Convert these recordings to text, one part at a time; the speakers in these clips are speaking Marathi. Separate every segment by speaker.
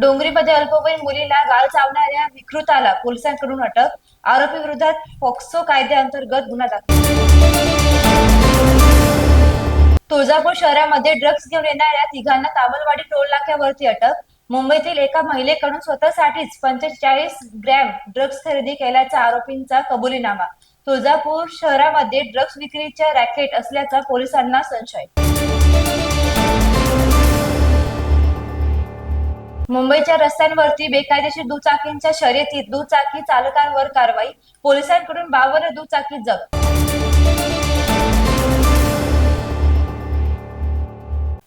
Speaker 1: डोंगरीमध्ये अल्पवयीन मुलीला गाल चावणाऱ्या विकृताला पोलिसांकडून अटक आरोपी विरोधात पॉक्सो कायद्याअंतर्गत गुन्हा दाखल. तुळजापूर शहरामध्ये ड्रग्ज घेऊन येणाऱ्या तिघांना तामलवाडी टोल नाक्यावरती अटक. मुंबईतील एका महिलेकडून स्वतःसाठीच पंचेचाळीस ग्रॅम ड्रग्ज खरेदी केल्याचा आरोपींचा कबुलीनामा. तुळजापूर शहरामध्ये ड्रग्ज विक्रीच्या रॅकेट असल्याचा पोलिसांना संशय. मुंबईच्या रस्त्यांवरती बेकायदेशीर दुचाकींच्या शर्यतीत दुचाकी चालकांवर कारवाई पोलिसांकडून बावन्न दुचाकी जप्त.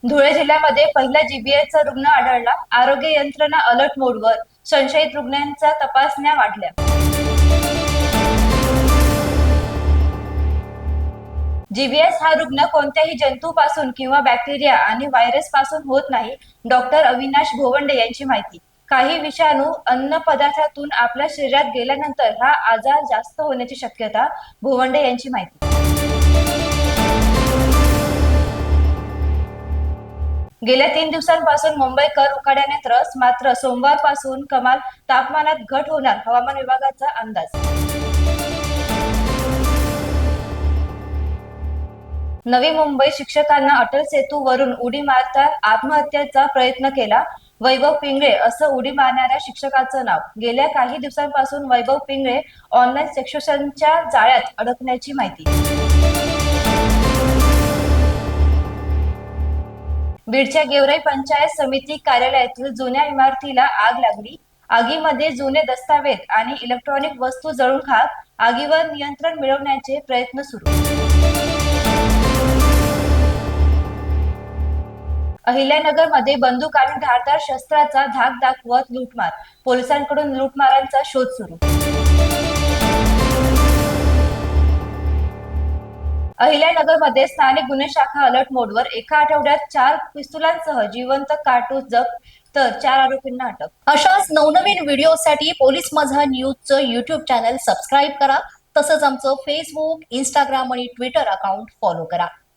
Speaker 1: धुळे जिल्ह्यामध्ये पहिला जीबीएचा रुग्ण आढळला. आरोग्य यंत्रणा अलर्ट मोडवर संशयित रुग्णांच्या तपासण्या वाढल्या. जीबीएस हा रुग्ण कोणत्याही जंतूपासून किंवा बॅक्टेरिया आणि व्हायरसपासून होत नाही डॉक्टर अविनाश भोवंडे यांची माहिती. काही विषाणू अन्न पदार्थातून आपल्या शरीरात गेल्यानंतर हा आजार जास्त होण्याची शक्यता भोवंडे यांची माहिती. गेल्या तीन दिवसांपासून मुंबईकर उकाड्याने त्रस मात्र सोमवारपासून कमाल तापमानात घट होणार हवामान विभागाचा अंदाज. नवी मुंबई शिक्षकांना अटल सेतू वरून उडी मारता आत्महत्येचा प्रयत्न केला. वैभव पिंगळे असं उडी मारणाऱ्या शिक्षकाचं नाव. गेल्या काही दिवसांपासून वैभव पिंगळे ऑनलाईन सेक्शनच्या जाळ्यात अडकण्याची माहिती. बीडच्या गेवराई पंचायत समिती कार्यालयातील जुन्या इमारतीला आग लागली. आगीमध्ये जुने दस्तावेज आणि इलेक्ट्रॉनिक वस्तू जळून खाक आगीवर नियंत्रण मिळवण्याचे प्रयत्न सुरू. अहिल्यानगरमध्ये बंदूक आणि धारदार शस्त्राचा धाक दाखवत लूटमार. पोलिसांकडून लूटमारांचा शोध सुरू. अहिल्यानगरमध्ये स्थानिक गुन्हे शाखा अलर्ट मोडवर. एका आठवड्यात चार पिस्तुलांसह जिवंत काटूस जप्त तर चार आरोपींना अटक.
Speaker 2: अशाच नवनवीन व्हिडिओसाठी पोलीस माझा न्यूजचं युट्यूब चॅनल सबस्क्राईब करा. तसंच आमचं फेसबुक इंस्टाग्राम आणि ट्विटर अकाउंट फॉलो करा.